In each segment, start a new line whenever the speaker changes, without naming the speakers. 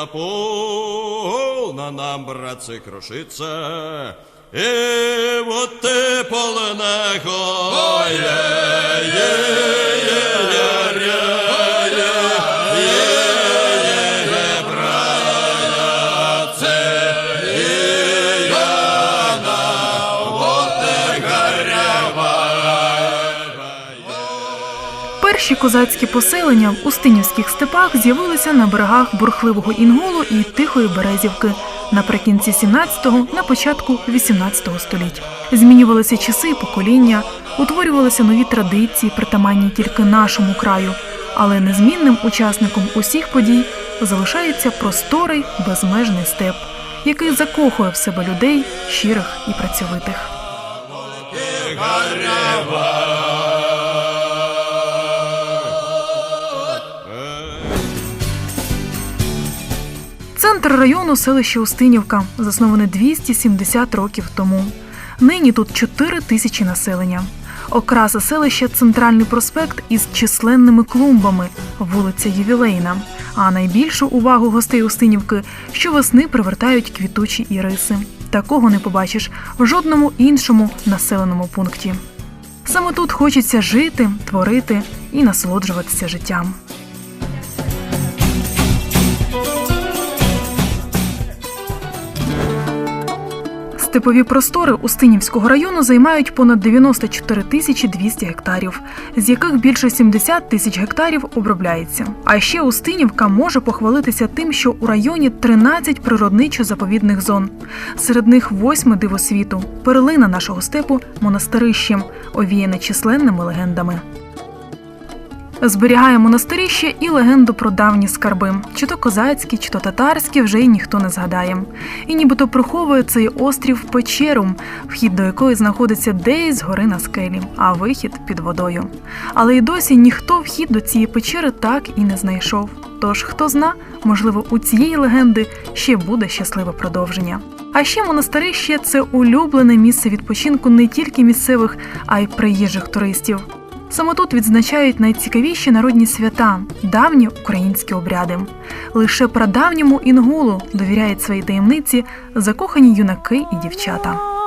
наполна нам, братцы, крушиться. И вот ты полна гоя.
Перші козацькі поселення в Устинівських степах з'явилися на берегах бурхливого Інголу і Тихої Березівки наприкінці 17-го, на початку 18-го століть. Змінювалися часи і покоління, утворювалися нові традиції, притаманні тільки нашому краю. Але незмінним учасником усіх подій залишається просторий безмежний степ, який закохує в себе людей щирих і працьовитих. Району селище Устинівка, засноване 270 років тому. Нині тут 4 тисячі населення. Окраса селища центральний проспект із численними клумбами, вулиця Ювілейна. А найбільшу увагу гостей Устинівки щовесни привертають квітучі іриси. Такого не побачиш в жодному іншому населеному пункті. Саме тут хочеться жити, творити і насолоджуватися життям. Степові простори Устинівського району займають понад 94 тисячі 200 гектарів, з яких більше 70 тисяч гектарів обробляється. А ще Устинівка може похвалитися тим, що у районі 13 природничо-заповідних зон. Серед них восьми дивосвіту, перлина нашого степу монастирище, овіяне численними легендами. Зберігає монастирі ще і легенду про давні скарби, чи то козацькі, чи то татарські, вже й ніхто не згадає. І нібито приховує цей острів печеру, вхід до якої знаходиться десь згори на скелі, а вихід під водою. Але й досі ніхто вхід до цієї печери так і не знайшов. Тож хто зна, можливо, у цієї легенди ще буде щасливе продовження. А ще монастирище це улюблене місце відпочинку не тільки місцевих, а й приїжджих туристів. Саме тут відзначають найцікавіші народні свята, давні українські обряди. Лише прадавньому інгулу довіряють свої таємниці закохані юнаки і дівчата.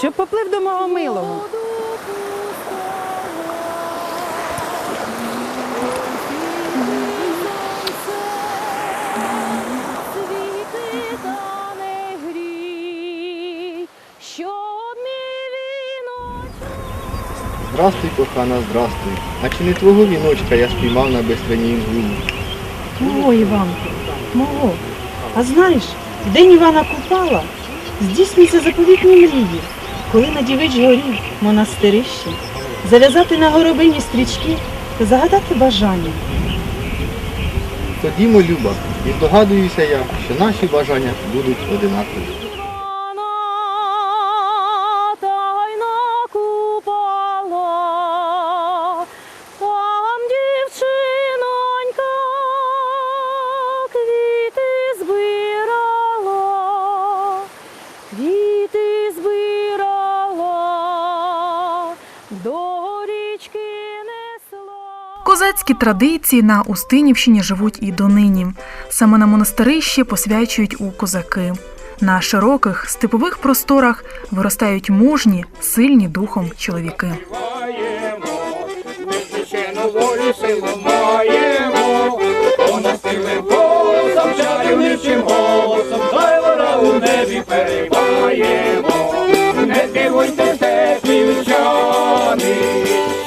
Щоб поплив до мого милого.
Світи та не грій, щоб мій віночок
Здрастуй, кохана, здрастуй. А чи не твого віночка я спіймав на безстрані інгулі?
Мого Іванку, мого. А знаєш, в день Івана Купала здійснюються заповітні мрії, коли на дівич горі монастирище, зав'язати на горобині стрічки та загадати бажання.
Ходімо, Люба, і здогадуюся я, що наші бажання будуть одинакові.
Козацькі традиції на Устинівщині живуть і донині. Саме на монастирище посвячують у козаки. На широких степових просторах виростають мужні, сильні духом чоловіки.
голосом, голосом, у небі переймаємо. Не дивуйте теплі вчани,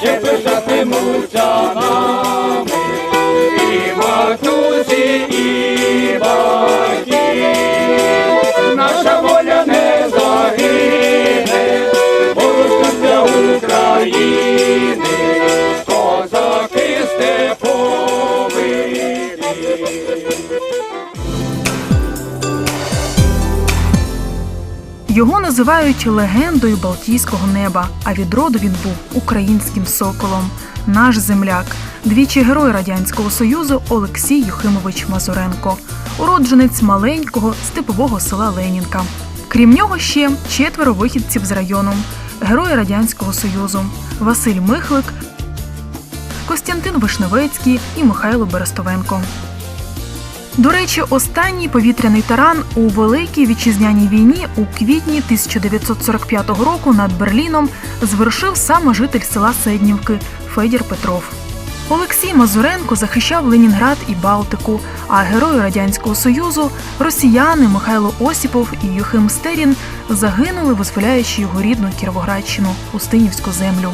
ще пишатимуться нами, і матусі, і батьки. Наша воля не загине, Богу для України.
Його називають легендою Балтійського неба, а від роду він був українським соколом. Наш земляк, двічі герой Радянського Союзу Олексій Юхимович Мазуренко, уродженець маленького степового села Ленінка. Крім нього ще четверо вихідців з району, герої Радянського Союзу Василь Михлик, Костянтин Вишневецький і Михайло Берестовенко. До речі, останній повітряний таран у Великій вітчизняній війні у квітні 1945 року над Берліном звершив саме житель села Седнівки Федір Петров. Олексій Мазуренко захищав Ленінград і Балтику, а герої Радянського Союзу, росіяни Михайло Осіпов і Юхим Стерін загинули, визволяючи його рідну Кіровоградщину, Устинівську землю.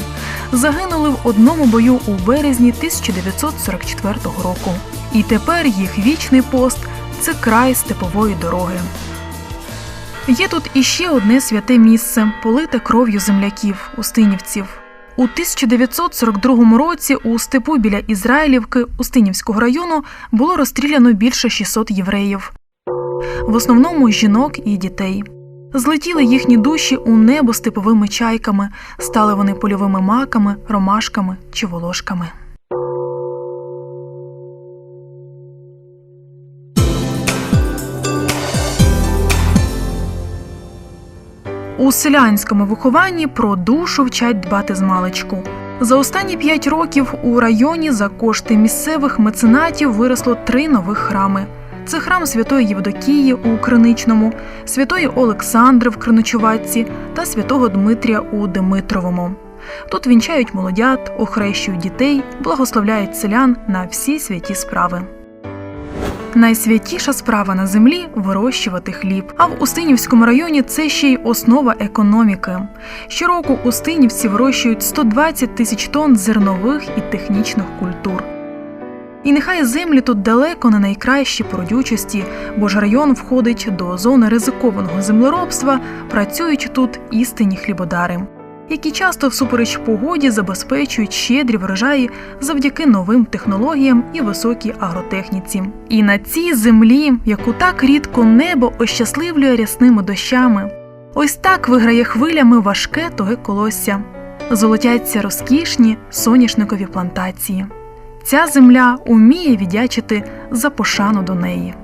Загинули в одному бою у березні 1944 року. І тепер їх вічний пост це край степової дороги. Є тут іще одне святе місце, полите кров'ю земляків, устинівців. У 1942 році у степу біля Ізраїлівки Устинівського району було розстріляно більше 600 євреїв, в основному жінок і дітей. Злетіли їхні душі у небо степовими чайками, стали вони польовими маками, ромашками чи волошками. У селянському вихованні про душу вчать дбати з маличку. За останні п'ять років у районі за кошти місцевих меценатів виросло три нових храми. Це храм Святої Євдокії у Криничному, Святої Олександри в Криничуватці та Святого Дмитрія у Димитровому. Тут вінчають молодят, охрещують дітей, благословляють селян на всі святі справи. Найсвятіша справа на землі вирощувати хліб. А в Устинівському районі це ще й основа економіки. Щороку устинівці вирощують 120 тисяч тонн зернових і технічних культур. І нехай землі тут далеко не найкращі по родючості, бо ж район входить до зони ризикованого землеробства, працюють тут істинні хлібодари, які часто всупереч погоді забезпечують щедрі врожаї завдяки новим технологіям і високій агротехніці. І на цій землі, яку так рідко небо ощасливлює рясними дощами, ось так виграє хвилями важке тоге колосся, золотяться розкішні соняшникові плантації. Ця земля уміє віддячити за пошану до неї.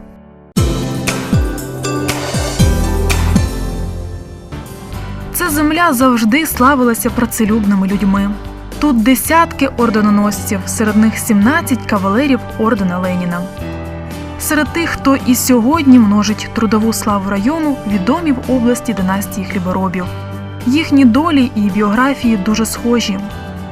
Ця земля завжди славилася працелюбними людьми. Тут десятки орденоносців, серед них 17 кавалерів ордена Леніна. Серед тих, хто і сьогодні множить трудову славу району, відомі в області династії хліборобів. Їхні долі і біографії дуже схожі.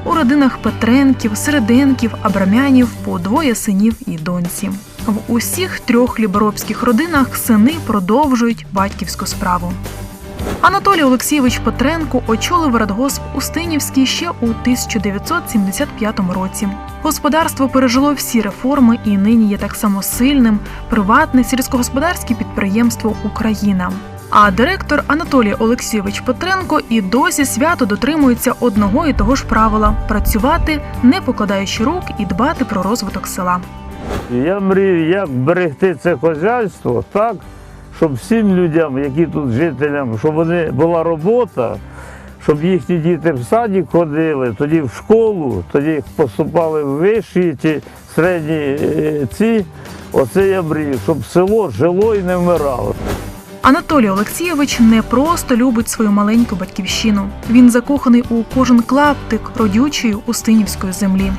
У родинах Петренків, Середенків, Абрамянів по двоє синів і доньці. В усіх трьох хліборобських родинах сини продовжують батьківську справу. Анатолій Олексійович Петренко очолив радгосп Устинівський ще у 1975 році. Господарство пережило всі реформи і нині є так само сильним приватне сільськогосподарське підприємство Україна. А директор Анатолій Олексійович Петренко і досі свято дотримується одного і того ж правила працювати, не покладаючи рук і дбати про розвиток села.
Я мрію, як берегти це хазяйство так, щоб всім людям, які тут жителям, щоб вони була робота, щоб їхні діти в садик ходили, тоді в школу, тоді поступали в вищі ті середні е, ці. Оце я мрію, щоб село жило і не вмирало.
Анатолій Олексійович не просто любить свою маленьку батьківщину. Він закоханий у кожен клаптик родючої устинівської землі.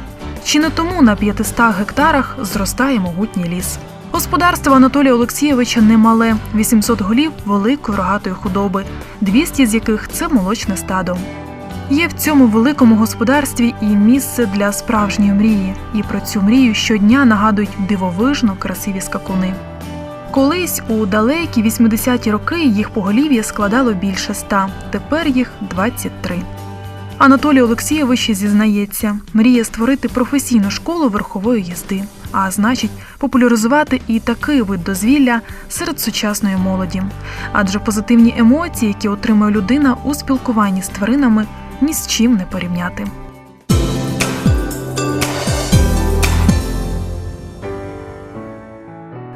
Чи не тому на 500 гектарах зростає могутній ліс? Господарство Анатолія Олексійовича немале 800 голів великої рогатої худоби, 200 з яких це молочне стадо. Є в цьому великому господарстві і місце для справжньої мрії, і про цю мрію щодня нагадують дивовижно красиві скакуни. Колись у далекі 80-ті роки їх поголів'я складало більше ста, тепер їх 23. Анатолій Олексійович зізнається, мріє створити професійну школу верхової їзди, а значить, популяризувати і такий вид дозвілля серед сучасної молоді. Адже позитивні емоції, які отримує людина у спілкуванні з тваринами, ні з чим не порівняти.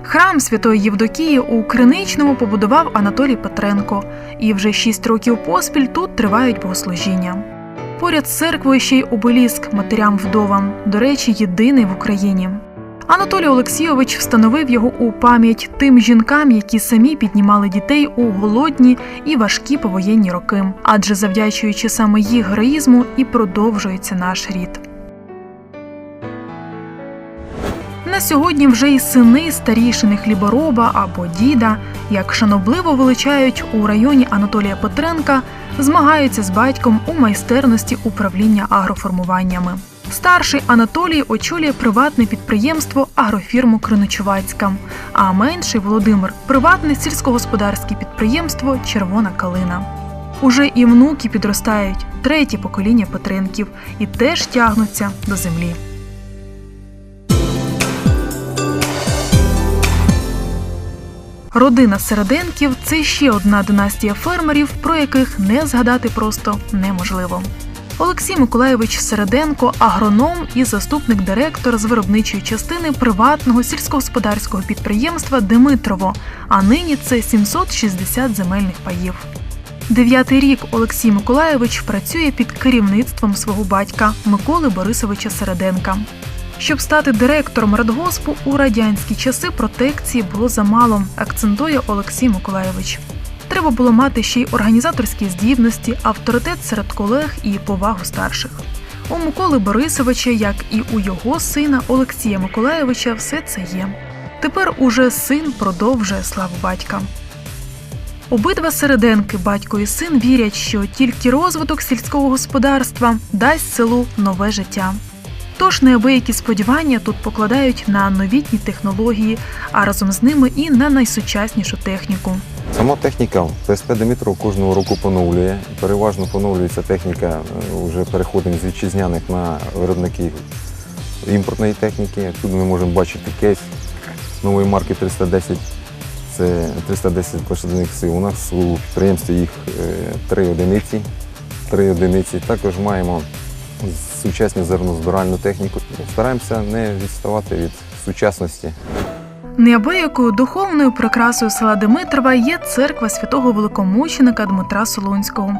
Храм Святої Євдокії у Криничному побудував Анатолій Петренко, і вже шість років поспіль тут тривають богослужіння. Поряд з церквою ще й обеліск матерям-вдовам, до речі, єдиний в Україні. Анатолій Олексійович встановив його у пам'ять тим жінкам, які самі піднімали дітей у голодні і важкі повоєнні роки, адже завдячуючи саме їх героїзму і продовжується наш рід. На сьогодні вже й сини старішини хлібороба або діда, як шанобливо величають у районі Анатолія Петренка, змагаються з батьком у майстерності управління агроформуваннями. Старший Анатолій очолює приватне підприємство агрофірму Криничувацька, а менший Володимир приватне сільськогосподарське підприємство Червона калина. Уже і внуки підростають третє покоління Петренків і теж тягнуться до землі. Родина Середенків це ще одна династія фермерів, про яких не згадати просто неможливо. Олексій Миколайович Середенко агроном і заступник директора з виробничої частини приватного сільськогосподарського підприємства Димитрово, а нині це 760 земельних паїв. Дев'ятий рік Олексій Миколайович працює під керівництвом свого батька Миколи Борисовича Середенка. Щоб стати директором радгоспу у радянські часи протекції було замало, акцентує Олексій Миколайович. Треба було мати ще й організаторські здібності, авторитет серед колег і повагу старших. У Миколи Борисовича, як і у його сина Олексія Миколайовича, все це є. Тепер уже син продовжує славу батька. Обидва середенки, батько і син, вірять, що тільки розвиток сільського господарства дасть селу нове життя. Тож неабиякі сподівання тут покладають на новітні технології, а разом з ними і на найсучаснішу техніку.
Сама техніка ТСП Димитров кожного року поновлює. Переважно поновлюється техніка, е, вже переходимо з вітчизняних на виробників імпортної техніки. Тут ми можемо бачити кейс нової марки 310. Це 310 лошадиних сил. У нас у підприємстві їх е, три одиниці. Три одиниці. Також маємо сучасну зернозбиральну техніку. Стараємося не відставати від сучасності.
Неабиякою духовною прикрасою села Димитрова є церква святого великомученика Дмитра Солунського.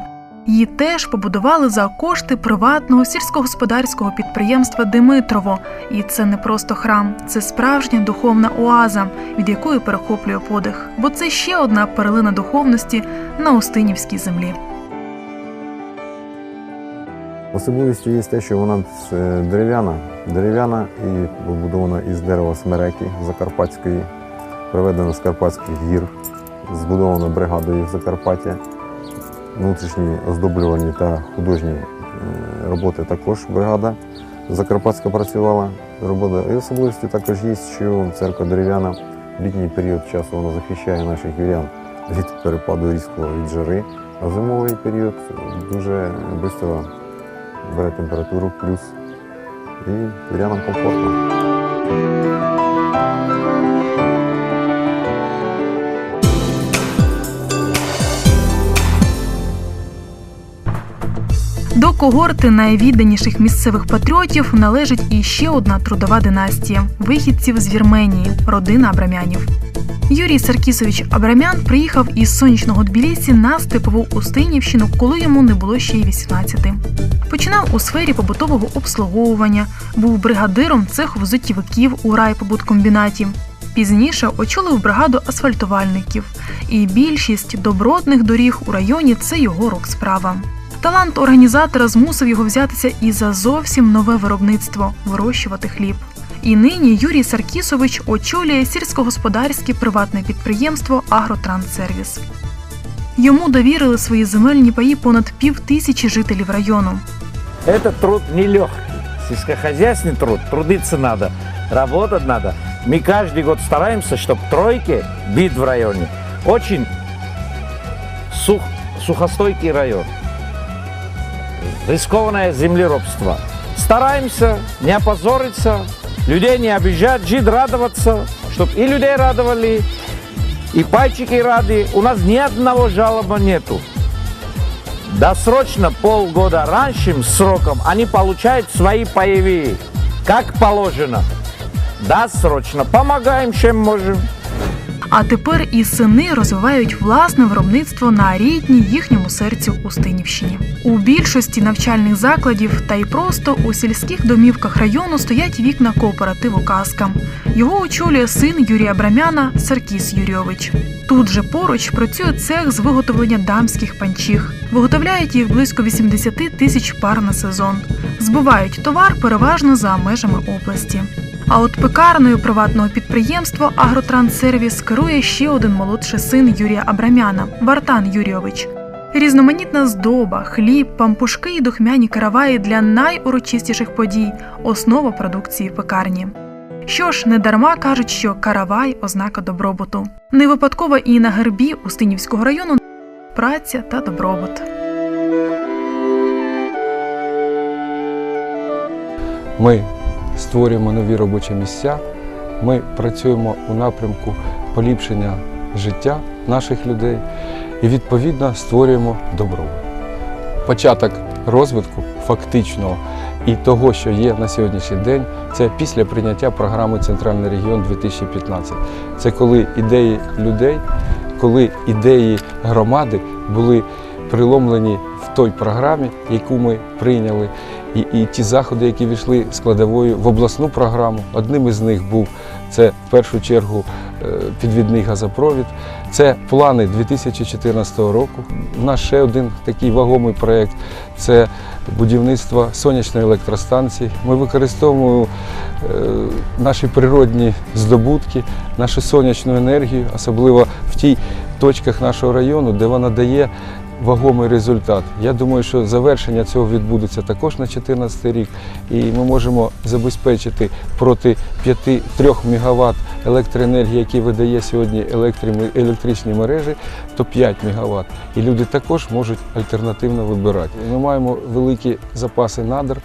Її теж побудували за кошти приватного сільськогосподарського підприємства Димитрово. І це не просто храм, це справжня духовна оаза, від якої перехоплює подих. Бо це ще одна перлина духовності на Устинівській землі.
Особливістю є те, що вона е, дерев'яна, дерев'яна і побудована із дерева смереки Закарпатської, приведена з Карпатських гір, збудована бригадою Закарпаття. Внутрішні оздоблювальні та художні е, роботи також бригада Закарпатська працювала. Робота. І особливістю також є, що церква дерев'яна в літній період часу вона захищає наших вірян від перепаду різкого від жари, а зимовий період дуже швидко бере температуру плюс і вірянам комфортно.
До когорти найвідданіших місцевих патріотів належить і ще одна трудова династія вихідців з Вірменії, родина Абрамянів. Юрій Саркісович Абрамян приїхав із сонячного Тбілісі на степову Устинівщину, коли йому не було ще й 18. Починав у сфері побутового обслуговування, був бригадиром цеху взуттєвиків у райпобуткомбінаті. Пізніше очолив бригаду асфальтувальників, і більшість добротних доріг у районі це його рук справа. Талант організатора змусив його взятися і за зовсім нове виробництво вирощувати хліб. І нині Юрій Саркісович очолює сільськогосподарське приватне підприємство Агротранссервіс. Йому довірили свої земельні паї понад пів тисячі жителів району.
Этот труд нелегкий. Сельскохозяйственный труд, трудиться надо, работать надо. Мы каждый год стараемся, чтобы тройки бит в районе. Очень сух, сухостойкий район. Рискованное землеробство. Стараемся не опозориться, людей не обижать, жить, радоваться, чтобы и людей радовали, и пайчики рады. У нас ни одного жалоба нету. Досрочно полгода раньше сроком они получают свои паевые, как положено. Досрочно. Помогаем, чем можем.
А тепер і сини розвивають власне виробництво на рідній їхньому серцю Устинівщині. У більшості навчальних закладів та й просто у сільських домівках району стоять вікна кооперативу Казка. Його очолює син Юрія Брамяна Саркіс Юрійович. Тут же поруч працює цех з виготовлення дамських панчіх. Виготовляють їх близько 80 тисяч пар на сезон. Збувають товар переважно за межами області. А от пекарною приватного підприємства Агротранссервіс керує ще один молодший син Юрія Абрамяна Вартан Юрійович. Різноманітна здоба, хліб, пампушки і духмяні караваї для найурочистіших подій основа продукції пекарні. Що ж, недарма кажуть, що каравай ознака добробуту. Не випадково і на гербі Устинівського району праця та добробут.
Ми створюємо нові робочі місця, ми працюємо у напрямку поліпшення життя наших людей і відповідно створюємо добробут. Початок розвитку фактичного і того, що є на сьогоднішній день, це після прийняття програми Центральний регіон 2015. Це коли ідеї людей, коли ідеї громади були приломлені в той програмі, яку ми прийняли, і, і ті заходи, які війшли складовою в обласну програму. Одним із них був це в першу чергу е, підвідний газопровід. Це плани 2014 року. У нас ще один такий вагомий проєкт це будівництво сонячної електростанції. Ми використовуємо е, наші природні здобутки, нашу сонячну енергію, особливо в тій точках нашого району, де вона дає вагомий результат. Я думаю, що завершення цього відбудеться також на 2014 рік, і ми можемо забезпечити проти 5-3 МВт електроенергії, які видає сьогодні електричні мережі, то 5 МВт. І люди також можуть альтернативно вибирати. Ми маємо великі запаси надр.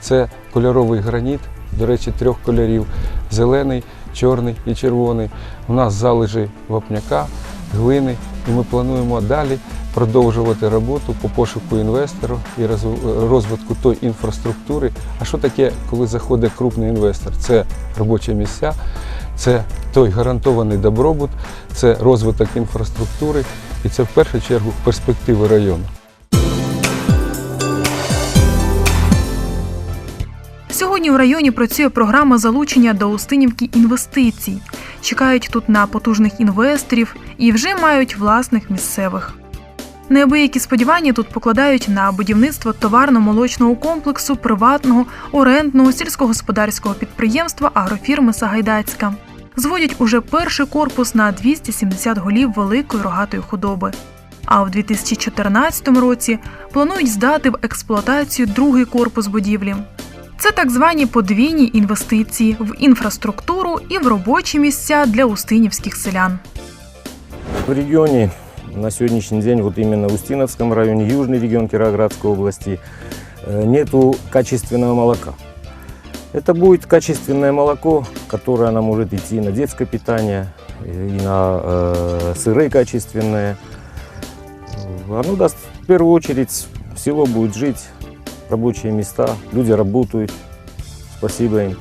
Це кольоровий граніт, до речі, трьох кольорів: зелений, чорний і червоний. У нас залежі вапняка, глини, і ми плануємо далі продовжувати роботу по пошуку інвесторів і розвитку тої інфраструктури. А що таке, коли заходить крупний інвестор? Це робочі місця, це той гарантований добробут, це розвиток інфраструктури і це в першу чергу перспективи району.
Сьогодні в районі працює програма залучення до Устинівки інвестицій. Чекають тут на потужних інвесторів і вже мають власних місцевих. Неабиякі сподівання тут покладають на будівництво товарно-молочного комплексу приватного орендного сільськогосподарського підприємства агрофірми Сагайдацька. Зводять уже перший корпус на 270 голів великої рогатої худоби. А в 2014 році планують здати в експлуатацію другий корпус будівлі. Це так звані подвійні інвестиції в інфраструктуру і в робочі місця для устинівських селян.
В регионе на сегодняшний день, вот именно в Устиновском районе, южный регион Кировоградской области, э, нету качественного молока. Это будет качественное молоко, которое нам может идти на детское питание, и на э, сыры качественные. Оно даст в первую очередь село будет жить, рабочие места, люди работают. Спасибо им.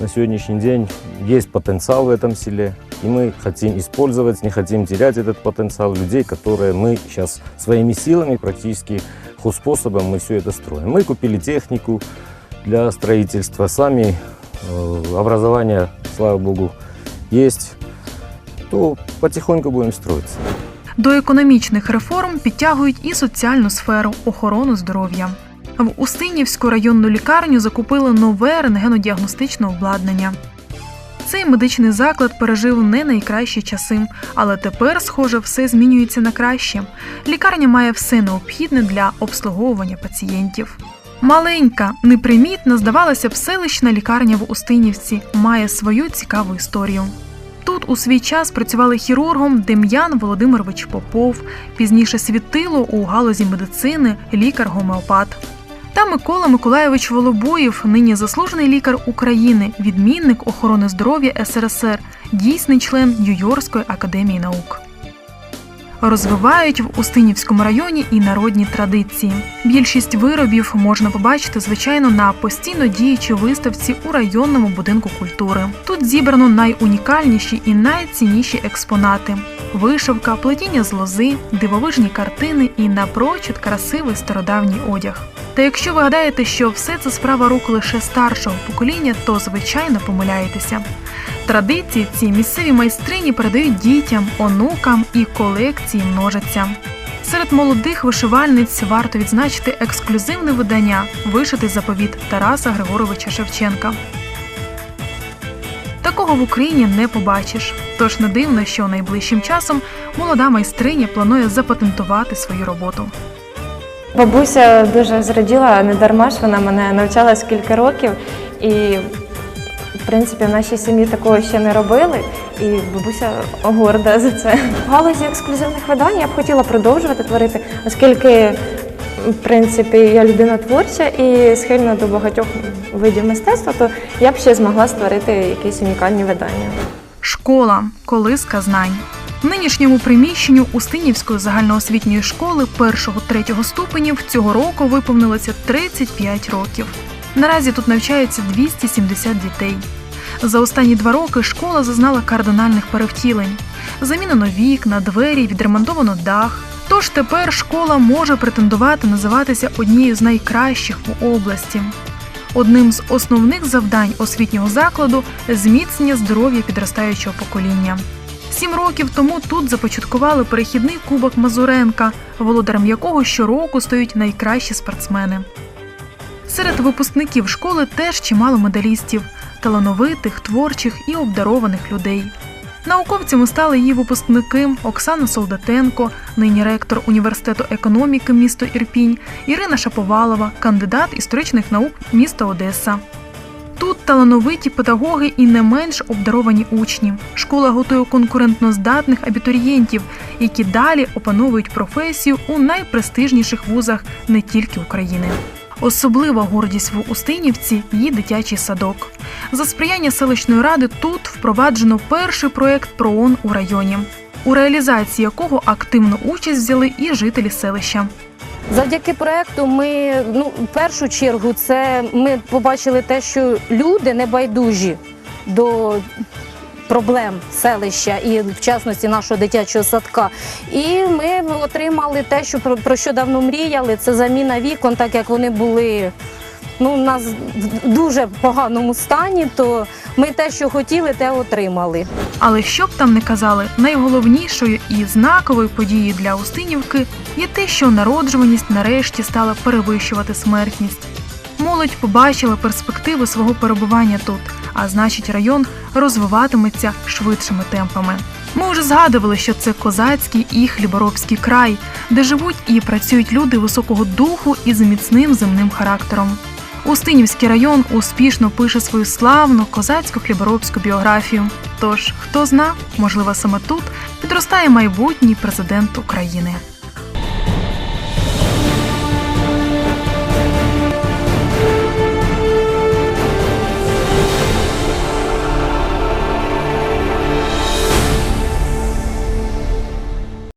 На сегодняшний день есть потенциал в этом селе, и мы хотим использовать, не хотим терять этот потенциал людей, которые мы сейчас своими силами, практически хозспособом мы все это строим. Мы купили технику для строительства, сами э, образование, слава богу, есть, то потихоньку будем строиться.
До економічних реформ підтягують і соціальну сферу охорону здоров'я. В Устинівську районну лікарню закупили нове рентгенодіагностичне обладнання. Цей медичний заклад пережив не найкращі часи, але тепер, схоже, все змінюється на краще. Лікарня має все необхідне для обслуговування пацієнтів. Маленька, непримітна, здавалося б, селищна лікарня в Устинівці має свою цікаву історію. Тут у свій час працювали хірургом Дем'ян Володимирович Попов, пізніше світило у галузі медицини лікар-гомеопат. Та Микола Миколайович Волобоєв, нині заслужений лікар України, відмінник охорони здоров'я СРСР, дійсний член Нью-Йоркської академії наук. розвивають в Устинівському районі і народні традиції. Більшість виробів можна побачити, звичайно, на постійно діючій виставці у районному будинку культури. Тут зібрано найунікальніші і найцінніші експонати: вишивка, плетіння з лози, дивовижні картини і напрочуд красивий стародавній одяг. Та якщо ви гадаєте, що все це справа рук лише старшого покоління, то звичайно помиляєтеся. Традиції ці місцеві майстрині передають дітям, онукам і колекції множаться. Серед молодих вишивальниць варто відзначити ексклюзивне видання Вишитий заповіт Тараса Григоровича Шевченка. Такого в Україні не побачиш. Тож не дивно, що найближчим часом молода майстриня планує запатентувати свою роботу.
Бабуся дуже зраділа, не дарма ж вона мене навчала скільки років, і в принципі в нашій сім'ї такого ще не робили. І бабуся горда за це. В галузі ексклюзивних видань я б хотіла продовжувати творити, оскільки в принципі я людина творча і схильна до багатьох видів мистецтва, то я б ще змогла створити якісь унікальні видання.
Школа колиска знань. Нинішньому приміщенню Устинівської загальноосвітньої школи 1-3 ступенів цього року виповнилося 35 років. Наразі тут навчаються 270 дітей. За останні два роки школа зазнала кардинальних перевтілень. Замінено вікна, двері, відремонтовано дах. Тож тепер школа може претендувати називатися однією з найкращих у області. Одним з основних завдань освітнього закладу зміцнення здоров'я підростаючого покоління. Сім років тому тут започаткували перехідний кубок Мазуренка, володарем якого щороку стають найкращі спортсмени. Серед випускників школи теж чимало медалістів, талановитих, творчих і обдарованих людей. Науковцями стали її випускники Оксана Солдатенко, нині ректор університету економіки міста Ірпінь, Ірина Шаповалова, кандидат історичних наук міста Одеса. Тут талановиті педагоги і не менш обдаровані учні. Школа готує конкурентноздатних абітурієнтів, які далі опановують професію у найпрестижніших вузах не тільки України. Особлива гордість в Устинівці її дитячий садок. За сприяння селищної ради тут впроваджено перший проект ПРООН у районі, у реалізації якого активну участь взяли і жителі селища.
Завдяки проекту ми ну в першу чергу це ми побачили те, що люди не байдужі до проблем селища і в частності нашого дитячого садка. І ми отримали те, що про, що давно мріяли. Це заміна вікон, так як вони були. Ну, у нас в дуже поганому стані, то ми те, що хотіли, те отримали.
Але що б там не казали, найголовнішою і знаковою подією для Устинівки є те, що народжуваність нарешті стала перевищувати смертність. Молодь побачила перспективи свого перебування тут, а значить, район розвиватиметься швидшими темпами. Ми вже згадували, що це козацький і хліборобський край, де живуть і працюють люди високого духу і з міцним земним характером. Устинівський район успішно пише свою славну козацьку хліборобську біографію. Тож, хто зна, можливо, саме тут підростає майбутній президент України.